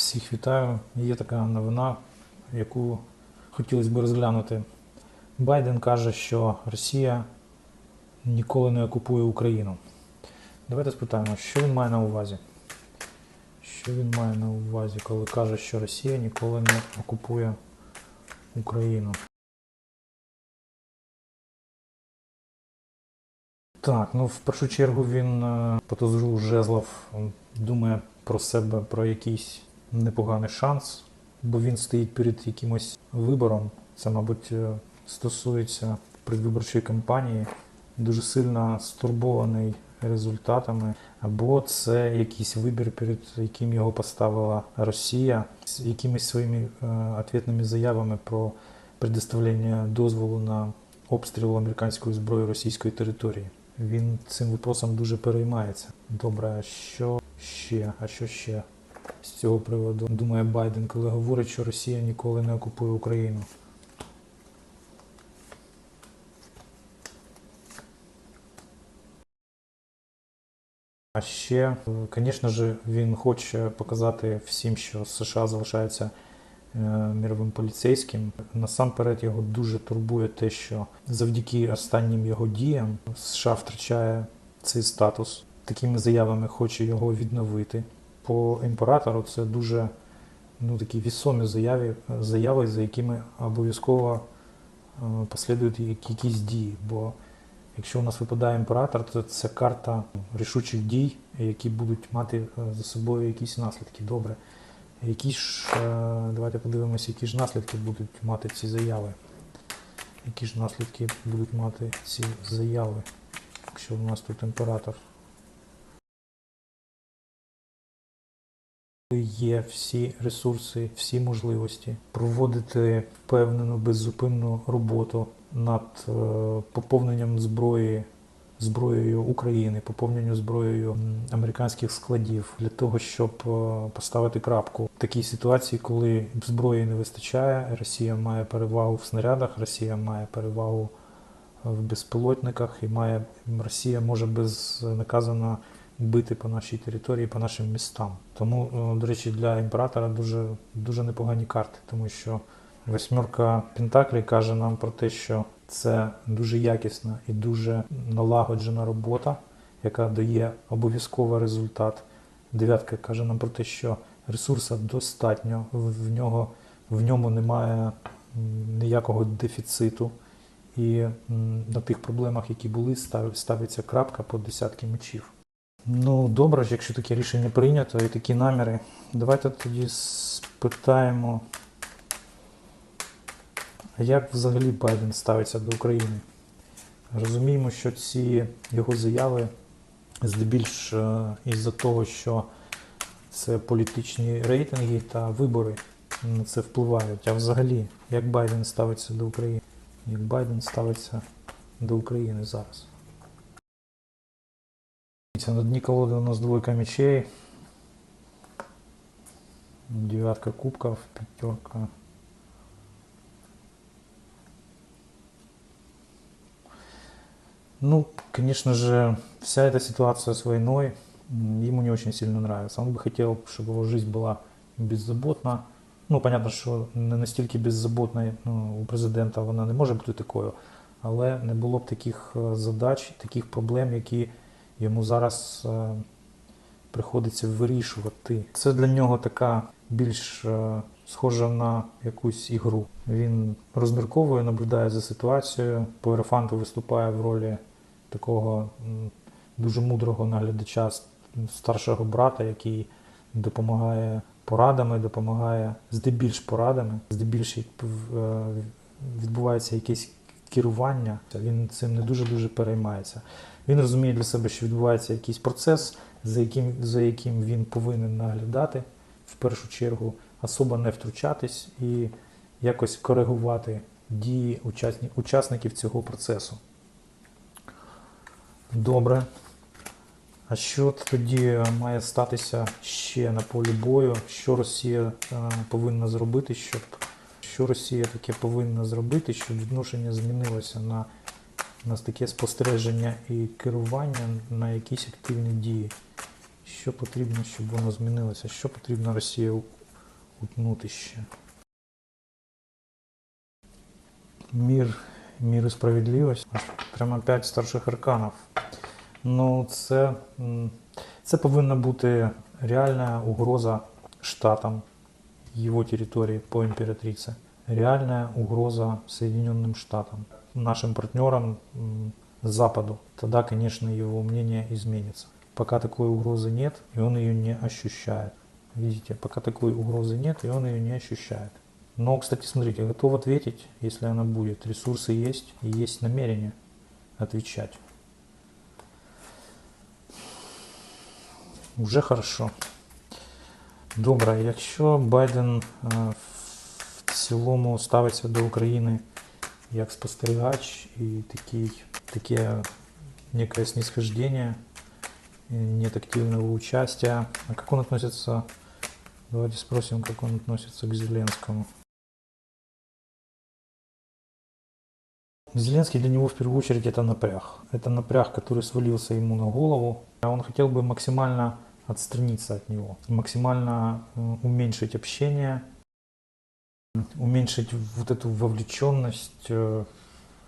Всіх вітаю. Є така новина, яку хотілося б розглянути. Байден каже, що Росія ніколи не окупує Україну. Давайте спитаємо, що він має на увазі. Що він має на увазі, коли каже, що Росія ніколи не окупує Україну. Так, ну в першу чергу він е, по жезлов думає про себе про якийсь непоганий шанс, бо він стоїть перед якимось вибором. Це, мабуть, е, стосується предвиборчої кампанії, дуже сильно стурбований результатами, або це якийсь вибір, перед яким його поставила Росія з якимись своїми е, ответними заявами про предоставлення дозволу на обстріл американською зброєю російської території. Він цим випросом дуже переймається. Добре, а що ще? А що ще з цього приводу думає Байден, коли говорить, що Росія ніколи не окупує Україну? А ще, звісно ж, він хоче показати всім, що США залишається е, міровим поліцейським. Насамперед його дуже турбує те, що завдяки останнім його діям США втрачає цей статус. Такими заявами хоче його відновити. По імператору це дуже ну, такі вісомі заяви, заяви, за якими обов'язково е, послідують якісь дії. Бо якщо у нас випадає імператор, то це карта рішучих дій, які будуть мати е, за собою якісь наслідки. Добре. Які ж, е, давайте подивимося, які ж наслідки будуть мати ці заяви. Які ж наслідки будуть мати ці заяви, якщо у нас тут імператор. Є всі ресурси, всі можливості проводити впевнену беззупинну роботу над е, поповненням зброї зброєю України, поповненню зброєю американських складів для того, щоб е, поставити крапку в такій ситуації, коли зброї не вистачає. Росія має перевагу в снарядах, Росія має перевагу в безпілотниках і має Росія може безнаказано бити по нашій території, по нашим містам. Тому, е, до речі, для імператора дуже, дуже непогані карти, тому що восьмерка Пентаклі каже нам про те, що це дуже якісна і дуже налагоджена робота, яка дає обов'язково результат. Дев'ятка каже нам про те, що ресурсу достатньо, в нього в ньому немає ніякого дефіциту. І на тих проблемах, які були, ставиться крапка по десятки мечів. Ну, добре, якщо таке рішення прийнято і такі наміри. Давайте тоді спитаємо, як взагалі Байден ставиться до України? Розуміємо, що ці його заяви здебільш е, із-за того, що це політичні рейтинги та вибори на це впливають. А взагалі, як Байден ставиться до України? Як Байден ставиться до України зараз? Дивіться, На дні колоди у нас двойка мечей, девятка кубков, пятерка. Ну, конечно же, вся эта ситуация с войной м, ему не очень сильно нравится. Он бы хотел, чтобы его жизнь была беззаботна. Ну, понятно, що не настільки беззаботна ну, у президента вона не може бути такою, але не було б таких е, задач, таких проблем, які йому зараз е, приходиться вирішувати. Це для нього така більш е, схожа на якусь ігру. Він розмірковує, наблюдає за ситуацією. По Ерофанту виступає в ролі такого дуже мудрого наглядача, старшого брата, який допомагає порадами, допомагає здебільш порадами, здебільш е, відбувається якесь керування. Він цим не дуже дуже переймається. Він розуміє для себе, що відбувається якийсь процес, за яким, за яким він повинен наглядати в першу чергу, особо не втручатись і якось коригувати дії учасників цього процесу. Добре. А що тоді має статися ще на полі бою? Що Росія е, повинна зробити, щоб що Росія таке повинна зробити, щоб відношення змінилося на, на таке спостереження і керування на якісь активні дії? Що потрібно, щоб воно змінилося? Що потрібно Росії утнути ще. Мір, мір і справедливість. Прямо 5 старших арканів. Ну, це, це повинна бути реальна угроза штатам, его территории по императрице. Реальная угроза Соединенным Штатам, нашим партнерам м, Западу. Тогда, конечно, его мнение изменится. Пока такой угрозы нет, и он ее не ощущает. Видите, пока такой угрозы нет, и он ее не ощущает. Но, кстати, смотрите, готов ответить, если она будет. Ресурсы есть, и есть намерение отвечать. Уже хорошо. Добре, якщо Байден е, в цілому ставиться до України як спостерігач і такий, таке некое снисхождение, нет активного участия, а как он относится, давайте спросим, как он относится к Зеленскому. Зеленский для него в первую очередь это напряг. Это напряг, который свалился ему на голову. А он хотел бы максимально отстраниться от него, максимально э, уменьшить общение, уменьшить вот эту вовлеченность э,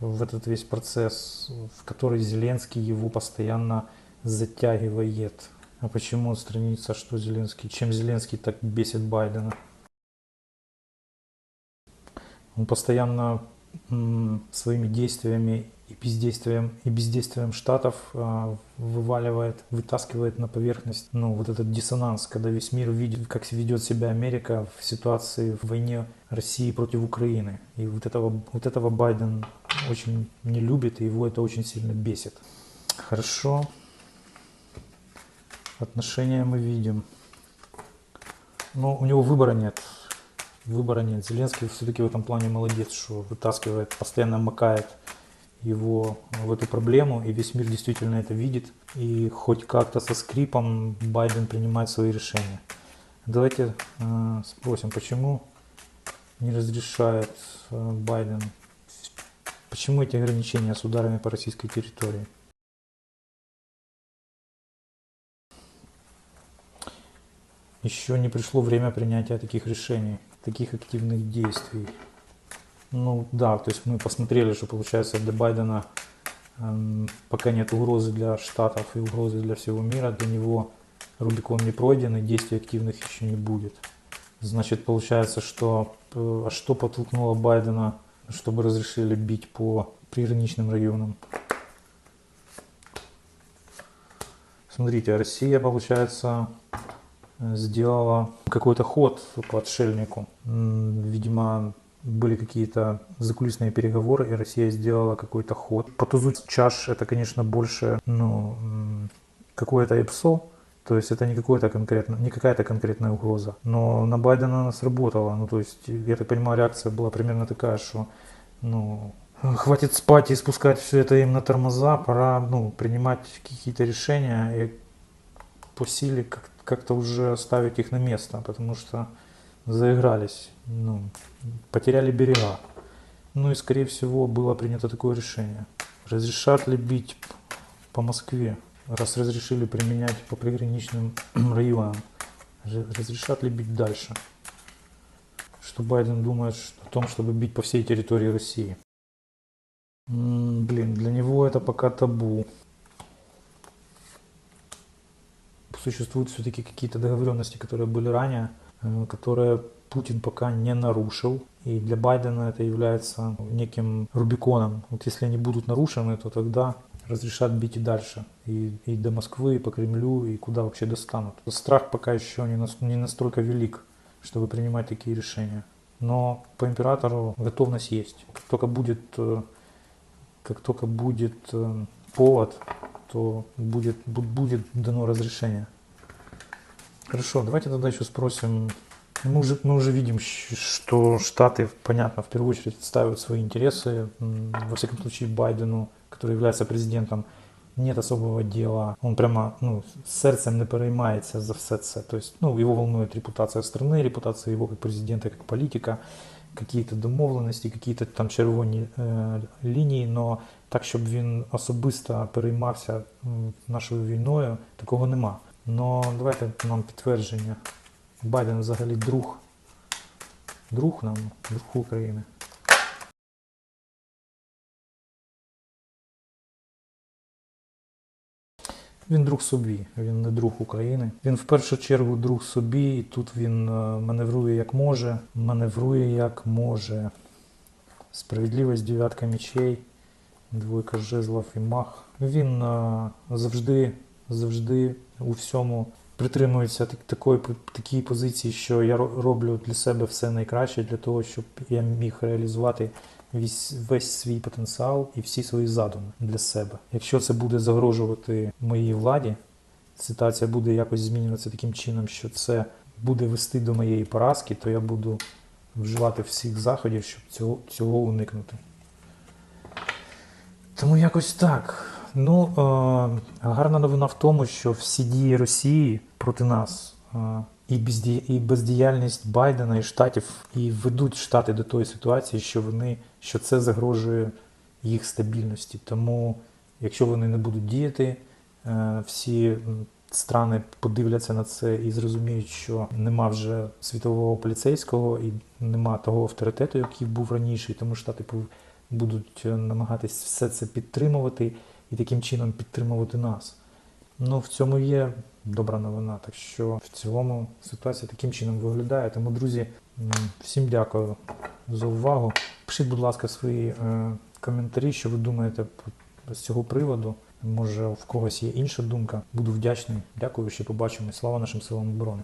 в этот весь процесс, в который Зеленский его постоянно затягивает. А почему отстраниться, что Зеленский, чем Зеленский так бесит Байдена? Он постоянно своими действиями и бездействием, и бездействием штатов а, вываливает, вытаскивает на поверхность ну, вот этот диссонанс, когда весь мир видит, как ведет себя Америка в ситуации в войне России против Украины. И вот этого, вот этого Байден очень не любит, и его это очень сильно бесит. Хорошо. Отношения мы видим. Но у него выбора нет. Выбора нет. Зеленский все-таки в этом плане молодец, что вытаскивает, постоянно макает его в эту проблему, и весь мир действительно это видит. И хоть как-то со скрипом Байден принимает свои решения. Давайте э, спросим, почему не разрешает э, Байден, почему эти ограничения с ударами по российской территории? Еще не пришло время принятия таких решений, таких активных действий. Ну да, то есть мы посмотрели, что получается для Байдена эм, пока нет угрозы для Штатов и угрозы для всего мира, для него Рубикон не пройден и действий активных еще не будет. Значит, получается, что э, а что подтолкнуло Байдена, чтобы разрешили бить по приграничным районам? Смотрите, Россия, получается, сделала какой-то ход по отшельнику. Видимо, были какие-то закулисные переговоры, и Россия сделала какой-то ход. По тузу чаш это, конечно, больше ну, какое-то ИПСО, то есть это не, какое-то конкретно, не какая-то конкретная угроза. Но на Байдена она сработала. Ну, то есть, я так понимаю, реакция была примерно такая, что ну, хватит спать и спускать все это им на тормоза, пора ну, принимать какие-то решения и по силе как- как-то уже ставить их на место, потому что заигрались, ну, потеряли берега. Ну и, скорее всего, было принято такое решение. Разрешат ли бить по Москве, раз разрешили применять по приграничным районам? Разрешат ли бить дальше? Что Байден думает о том, чтобы бить по всей территории России? М, Блин, для него это пока табу. Существуют все-таки какие-то договоренности, которые были ранее, э, которые Путин пока не нарушил. И для Байдена это является неким Рубиконом. Вот если они будут нарушены, то тогда разрешат бить и дальше. И, и до Москвы, и по Кремлю, и куда вообще достанут. Страх пока еще не, нас- не настолько велик, чтобы принимать такие решения. Но по императору готовность есть. Как только будет, э, как только будет э, повод, то будет, бу- будет дано разрешение. Хорошо, давайте тогда еще спросим. Мы уже, мы уже видим, щ- что Штаты, понятно, в первую очередь отстаивают свои интересы. М, Во всяком случае, Байдену, который является президентом, нет особого дела. Он прямо ну, сердцем не переймається за все це. То есть, ну, его волнует репутация страны, репутация его как президента, как политика, какие-то домовленості, какие-то там червоні е, лінії, но так, щоб він особисто переймався м, нашою війною, такого нема. Но давайте нам підтвердження. Байден взагалі друг друг нам, друг України. Він друг собі, він не друг України. Він в першу чергу друг собі, і тут він е, маневрує як може, маневрує як може. Справедливість, дев'ятка мечей, двойка жезлов і мах. Він е, завжди, завжди у всьому притримується так- такої такій позиції, що я роблю для себе все найкраще для того, щоб я міг реалізувати весь, весь свій потенціал і всі свої задуми для себе. Якщо це буде загрожувати моїй владі, ситуація буде якось змінюватися таким чином, що це буде вести до моєї поразки, то я буду вживати всіх заходів, щоб цього, цього уникнути. Тому якось так. Ну, е, гарна новина в тому, що всі дії Росії проти нас е, і, бездіяльність Байдена і штатів і ведуть штати до тої ситуації, що вони що це загрожує їх стабільності. Тому, якщо вони не будуть діяти, е, всі страни подивляться на це і зрозуміють, що нема вже світового поліцейського і нема того авторитету, який був раніше, і тому штати будуть намагатись все це підтримувати і таким чином підтримувати нас. Ну, в цьому є добра новина. Так що в цілому ситуація таким чином виглядає. Тому, друзі, всім дякую за увагу. Пишіть, будь ласка, свої е, коментарі, що ви думаєте з цього приводу. Може, в когось є інша думка. Буду вдячний. Дякую, ще побачимось. Слава нашим силам оборони.